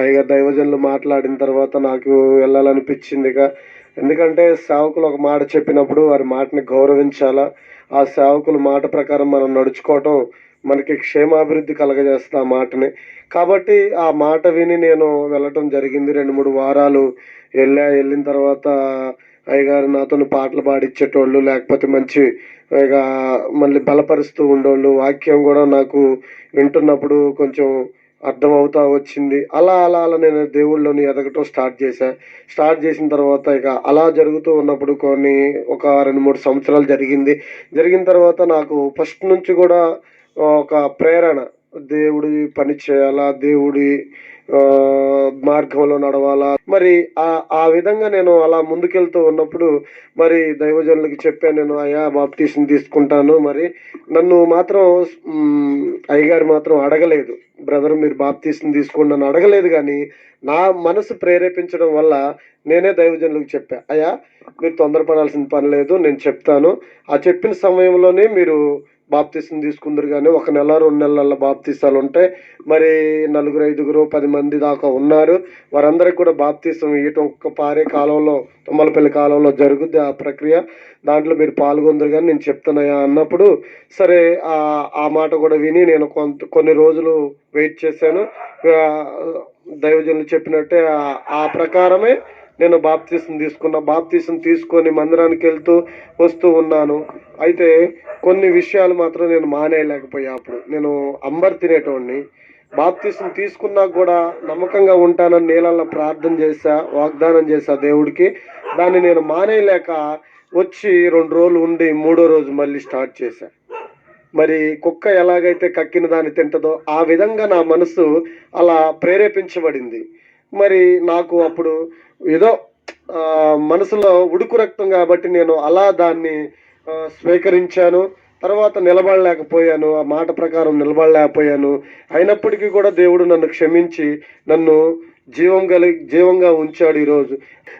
పైగా దైవజనులు మాట్లాడిన తర్వాత నాకు వెళ్ళాలనిపించింది ఇక. ఎందుకంటే సేవకులు ఒక మాట చెప్పినప్పుడు వారి మాటని గౌరవించాలా. ఆ సేవకుల మాట ప్రకారం మనం నడుచుకోవటం మనకి క్షేమాభివృద్ధి కలగజేస్తుంది ఆ మాటని. కాబట్టి ఆ మాట విని నేను వెళ్ళటం జరిగింది. రెండు మూడు వారాలు వెళ్ళా. వెళ్ళిన తర్వాత అయ్యగారు నాతో పాటలు పాడిచ్చేటోళ్ళు లేకపోతే మంచి ఇక మళ్ళీ బలపరుస్తూ ఉండేవాళ్ళు. వాక్యం కూడా నాకు వింటున్నప్పుడు కొంచెం అర్థమవుతా వచ్చింది. అలా అలా అలా నేను దేవుళ్ళని ఎదగటం స్టార్ట్ చేశా. స్టార్ట్ చేసిన తర్వాత ఇక అలా జరుగుతూ ఉన్నప్పుడు కొన్ని ఒక రెండు మూడు సంవత్సరాలు జరిగింది. జరిగిన తర్వాత నాకు ఫస్ట్ నుంచి కూడా ఒక ప్రేరణ. దేవుడి పని చేయాలా? దేవుడి మార్గంలో నడవాలా? మరి ఆ ఆ విధంగా నేను అలా ముందుకెళ్తూ ఉన్నప్పుడు మరి దైవజనులకి చెప్పాను నేను అయ్యా బాప్తీసం తీసుకుంటాను. మరి నన్ను మాత్రం అయ్యగారు మాత్రం అడగలేదు. బ్రదర్ మీరు బాప్తీసం తీసుకోండి నన్ను అడగలేదు కానీ నా మనసు ప్రేరేపించడం వల్ల నేనే దైవజనులకు చెప్పా. అయ్యా మీరు తొందరపడాల్సిన పని లేదు నేను చెప్తాను. ఆ చెప్పిన సమయంలోనే మీరు బాప్తీసం తీసుకుందరు కానీ ఒక నెల రెండు నెలల బాప్తీసాలు ఉంటాయి మరి నలుగురు ఐదుగురు పది మంది దాకా ఉన్నారు. వారందరికీ కూడా బాప్తీసం ఇయటం ఒక్క పారే కాలంలో తుమ్మలపల్లి కాలంలో జరుగుద్ది ఆ ప్రక్రియ. దాంట్లో మీరు పాల్గొందరు కానీ నేను చెప్తున్నాయా అన్నప్పుడు సరే ఆ మాట కూడా విని నేను కొంత కొన్ని రోజులు వెయిట్ చేశాను. దైవజనులు చెప్పినట్టే ఆ ప్రకారమే నేను బాప్తీసం తీసుకున్న బాప్తీసం తీసుకొని మందిరానికి వెళ్తూ వస్తూ ఉన్నాను. అయితే కొన్ని విషయాలు మాత్రం నేను మానేయలేకపోయా అప్పుడు. నేను అంబర్ తినేటోడిని. బాప్తీసం తీసుకున్నా కూడా నమ్మకంగా ఉంటానని నీళ్ళల్లో ప్రార్థన చేశా వాగ్దానం చేశా దేవుడికి. దాన్ని నేను మానేయలేక వచ్చి రెండు రోజులు ఉండి మూడో రోజు మళ్ళీ స్టార్ట్ చేశా. మరి కుక్క ఎలాగైతే కక్కిన దాన్ని తింటదో ఆ విధంగా నా మనసు అలా ప్రేరేపించబడింది. మరి నాకు అప్పుడు ఏదో మనసులో ఉడుకు రక్తం కాబట్టి నేను అలా దాన్ని స్వీకరించాను. తర్వాత నిలబడలేకపోయాను. ఆ మాట ప్రకారం నిలబడలేకపోయాను. అయినప్పటికీ కూడా దేవుడు నన్ను క్షమించి నన్ను జీవం కలిగి జీవంగా ఉంచాడు ఈరోజు.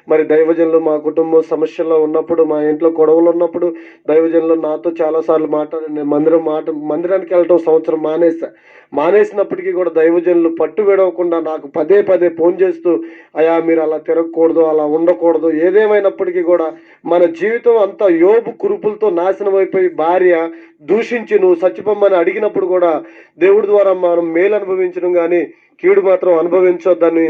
మరి దైవజనులు మా కుటుంబం సమస్యల్లో ఉన్నప్పుడు మా ఇంట్లో గొడవలు ఉన్నప్పుడు దైవజనులు నాతో చాలాసార్లు మాట్లాడి మందిరం మాట మందిరానికి వెళ్ళటం సంవత్సరం మానేసా మానేసినప్పటికీ కూడా దైవజనులు పట్టు విడవకుండా నాకు పదే పదే ఫోన్ చేస్తూ అయా మీరు అలా తిరగకూడదు అలా ఉండకూడదు. ఏదేమైనప్పటికీ కూడా మన జీవితం అంతా యోబు కురుపులతో నాశనం అయిపోయి భార్య దూషించి నువ్వు చచ్చిపోమ్మని అడిగినప్పుడు కూడా దేవుడి ద్వారా మనం మేలు అనుభవించడం కానీ కీడు మాత్రం అనుభవించొద్దని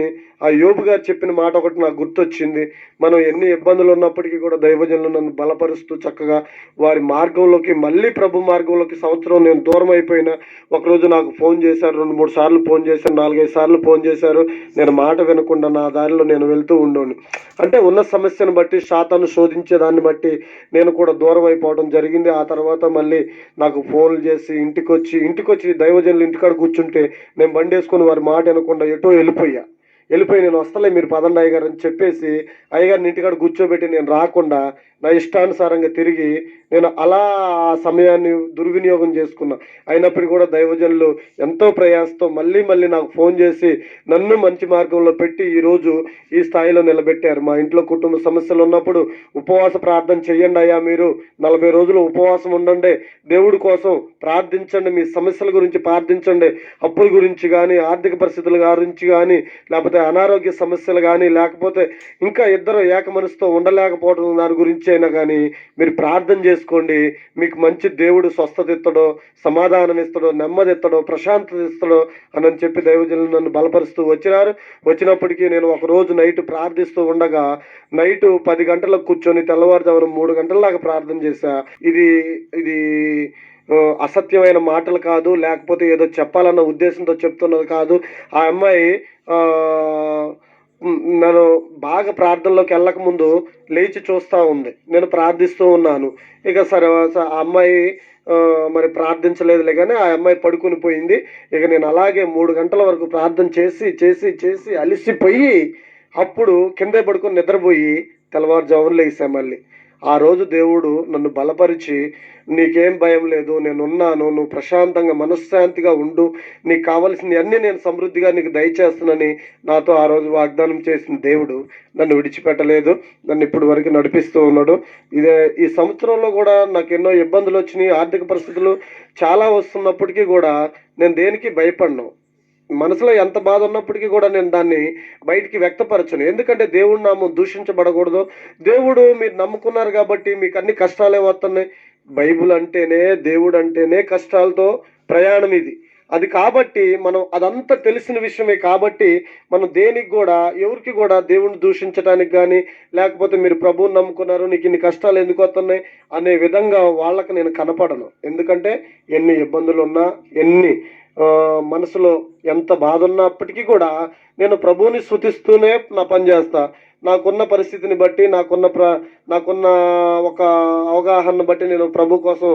ఆ యోబు గారు చెప్పిన మాట ఒకటి నాకు గుర్తొచ్చింది. మనం ఎన్ని ఇబ్బందులు ఉన్నప్పటికీ కూడా దైవజనులు నన్ను బలపరుస్తూ చక్కగా వారి మార్గంలోకి మళ్ళీ ప్రభు మార్గంలోకి సంవత్సరం నేను దూరం అయిపోయినా ఒకరోజు నాకు ఫోన్ చేశారు రెండు మూడు సార్లు ఫోన్ చేశారు నాలుగైదు సార్లు ఫోన్ చేశారు. నేను మాట వినకుండా నా దారిలో నేను వెళ్తూ ఉండోని అంటే ఉన్న సమస్యను బట్టి శాతాన్ని శోధించే దాన్ని బట్టి నేను కూడా దూరం అయిపోవడం జరిగింది. ఆ తర్వాత మళ్ళీ నాకు ఫోన్లు చేసి ఇంటికి వచ్చి ఇంటికి వచ్చి దైవజనులు ఇంటికాడ కూర్చుంటే నేను బండి వేసుకొని వారి మాట వినకుండా ఎటో వెళ్ళిపోయా. వెళ్ళిపోయి నేను వస్తలే మీరు పదండి అయ్యగారు అని చెప్పేసి అయ్యగారిని ఇంటికాడ కూర్చోబెట్టి నేను రాకుండా నా ఇష్టానుసారంగా తిరిగి నేను అలా ఆ సమయాన్ని దుర్వినియోగం చేసుకున్నా. అయినప్పటికీ కూడా దైవజనులు ఎంతో ప్రయాసంతో మళ్ళీ మళ్ళీ నాకు ఫోన్ చేసి నన్ను మంచి మార్గంలో పెట్టి ఈరోజు ఈ స్థాయిలో నిలబెట్టారు. మా ఇంట్లో కుటుంబ సమస్యలు ఉన్నప్పుడు ఉపవాస ప్రార్థన చెయ్యండి అయ్యా మీరు. నలభై రోజులు ఉపవాసం ఉండండి. దేవుడి కోసం ప్రార్థించండి. మీ సమస్యల గురించి ప్రార్థించండి. అప్పుల గురించి కానీ ఆర్థిక పరిస్థితుల గురించి కానీ లేకపోతే అనారోగ్య సమస్యలు కానీ లేకపోతే ఇంకా ఇద్దరు ఏక మనసుతో ఉండలేకపోవడం దాని గురించి అయినా కానీ మీరు ప్రార్థన చేసుకోండి. మీకు మంచి దేవుడు స్వస్థత ఇస్తాడో సమాధానం ఇస్తాడో నెమ్మది ఇస్తాడో ప్రశాంతత ఇస్తాడో అని చెప్పి దైవజనులు నన్ను బలపరుస్తూ వచ్చినారు. వచ్చినప్పటికీ నేను ఒక రోజు నైట్ ప్రార్థిస్తూ ఉండగా నైట్ పది గంటలకు కూర్చొని తెల్లవారుజామున మూడు గంటల దాకా ప్రార్థన చేశా. ఇది ఇది అసత్యమైన మాటలు కాదు లేకపోతే ఏదో చెప్పాలన్న ఉద్దేశంతో చెప్తున్నది కాదు. ఆ అమ్మాయి ఆ, నన్ను బాగా ప్రార్థనలోకి వెళ్ళక ముందు లేచి చూస్తూ ఉంది. నేను ప్రార్థిస్తూ ఉన్నాను. ఇక సరే ఆ అమ్మాయి మరి ప్రార్థించలేదులే కానీ ఆ అమ్మాయి పడుకుని పోయింది. ఇక నేను అలాగే మూడు గంటల వరకు ప్రార్థన చేసి చేసి చేసి అలిసిపోయి అప్పుడు కిందే పడుకుని నిద్రపోయి తెల్లవారుజామున లేసా మళ్ళీ. ఆ రోజు దేవుడు నన్ను బలపరిచి నీకేం భయం లేదు నేను ఉన్నాను నువ్వు ప్రశాంతంగా మనశ్శాంతిగా ఉండు. నీకు కావలసిన అన్ని నేను సమృద్ధిగా నీకు దయచేస్తున్నానని నాతో ఆ రోజు వాగ్దానం చేసిన దేవుడు నన్ను విడిచిపెట్టలేదు నన్ను ఇప్పటి వరకు నడిపిస్తూ ఉన్నాడు. ఇదే ఈ సంవత్సరంలో కూడా నాకు ఎన్నో ఇబ్బందులు వచ్చినాయి ఆర్థిక పరిస్థితులు చాలా వస్తున్నప్పటికీ కూడా నేను దేనికి భయపడను. మనసులో ఎంత బాధ ఉన్నప్పటికీ కూడా నేను దాన్ని బయటికి వ్యక్తపరచను. ఎందుకంటే దేవుడు నామం దూషించబడకూడదు. దేవుడు మీరు నమ్ముకున్నారు కాబట్టి మీకు అన్ని కష్టాలే వస్తున్నాయి. బైబుల్ అంటేనే దేవుడు అంటేనే కష్టాలతో ప్రయాణం ఇది. అది కాబట్టి మనం అదంతా తెలిసిన విషయమే కాబట్టి మనం దేనికి కూడా ఎవరికి కూడా దేవుణ్ణి దూషించడానికి కానీ లేకపోతే మీరు ప్రభువుని నమ్ముకున్నారు నీకు ఇన్ని కష్టాలు ఎందుకు వస్తున్నాయి అనే విధంగా వాళ్ళకి నేను కనపడను. ఎందుకంటే ఎన్ని ఇబ్బందులు ఉన్నా ఎన్ని మనసులో ఎంత బాధ ఉన్నప్పటికీ కూడా నేను ప్రభువుని శృతిస్తూనే నా పని చేస్తా. నాకున్న పరిస్థితిని బట్టి నాకున్న ప్ర నాకున్న ఒక అవగాహన బట్టి నేను ప్రభు కోసం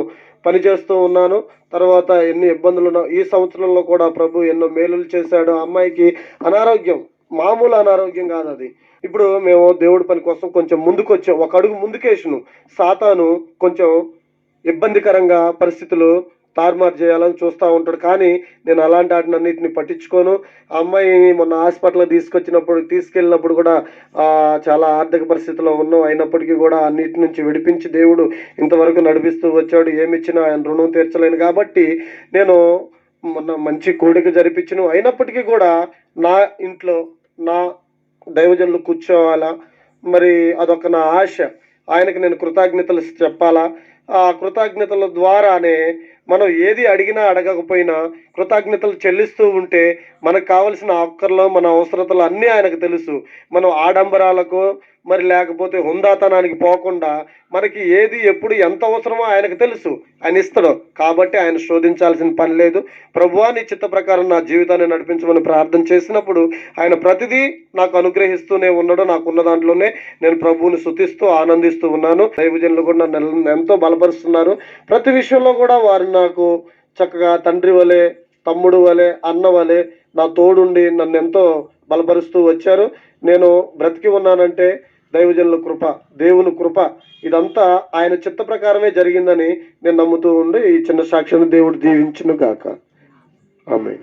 పనిచేస్తూ ఉన్నాను. తర్వాత ఎన్ని ఇబ్బందులు ఈ సంవత్సరంలో కూడా ప్రభు ఎన్నో మేలులు చేశాడు. ఆ అమ్మాయికి అనారోగ్యం మామూలు అనారోగ్యం కాదు అది. ఇప్పుడు మేము దేవుడి పని కోసం కొంచెం ముందుకు వచ్చాం ఒక అడుగు ముందుకేసాను సాతాను కొంచెం ఇబ్బందికరంగా పరిస్థితులు తారుమారు చేయాలని చూస్తూ ఉంటాడు. కానీ నేను అలాంటి వాటిని అన్నింటిని పట్టించుకోను. ఆ అమ్మాయిని మొన్న హాస్పిటల్ తీసుకొచ్చినప్పుడు తీసుకెళ్ళినప్పుడు కూడా చాలా ఆర్థిక పరిస్థితిలో ఉన్నాం. అయినప్పటికీ కూడా అన్నిటి నుంచి విడిపించి దేవుడు ఇంతవరకు నడిపిస్తూ వచ్చాడు. ఏమిచ్చినా ఆయన రుణం తీర్చలేను. కాబట్టి నేను మొన్న మంచి కోడిక జరిపించను. అయినప్పటికీ కూడా నా ఇంట్లో నా దైవజనులు కూర్చోవాలా? మరి అదొక నా ఆశ. ఆయనకి నేను కృతజ్ఞతలు చెప్పాలా? ఆ కృతజ్ఞతల ద్వారానే మనం ఏది అడిగినా అడగకపోయినా కృతజ్ఞతలు చెల్లిస్తూ ఉంటే మనకు కావలసిన అక్కర్లో మన అవసరతలు అన్నీ ఆయనకు తెలుసు. మనం ఆడంబరాలకు మరి లేకపోతే హుందాతనానికి పోకుండా మనకి ఏది ఎప్పుడు ఎంత అవసరమో ఆయనకు తెలుసు. ఆయన ఇస్తాడు. కాబట్టి ఆయన శోధించాల్సిన పని లేదు. ప్రభువా నీ చిత్త ప్రకారం నా జీవితాన్ని నడిపించమని ప్రార్థన చేసినప్పుడు ఆయన ప్రతిదీ నాకు అనుగ్రహిస్తూనే ఉన్నాడు. నాకున్న దాంట్లోనే నేను ప్రభువుని శుతిస్తూ ఆనందిస్తూ ఉన్నాను. దైవజనులు కూడా నన్ను ఎంతో బలపరుస్తున్నారు. ప్రతి విషయంలో కూడా వారు నాకు చక్కగా తండ్రి వలె తమ్ముడు వలె అన్న వలె నా తోడుండి నన్ను ఎంతో బలపరుస్తూ వచ్చారు. నేను బ్రతికి ఉన్నానంటే దైవజనుల కృప దేవుని కృప ఇదంతా ఆయన చిత్త ప్రకారమే జరిగిందని నేను నమ్ముతూ ఉండి ఈ చిన్న సాక్ష్యం దేవుడు దీవించును గాక. ఆమె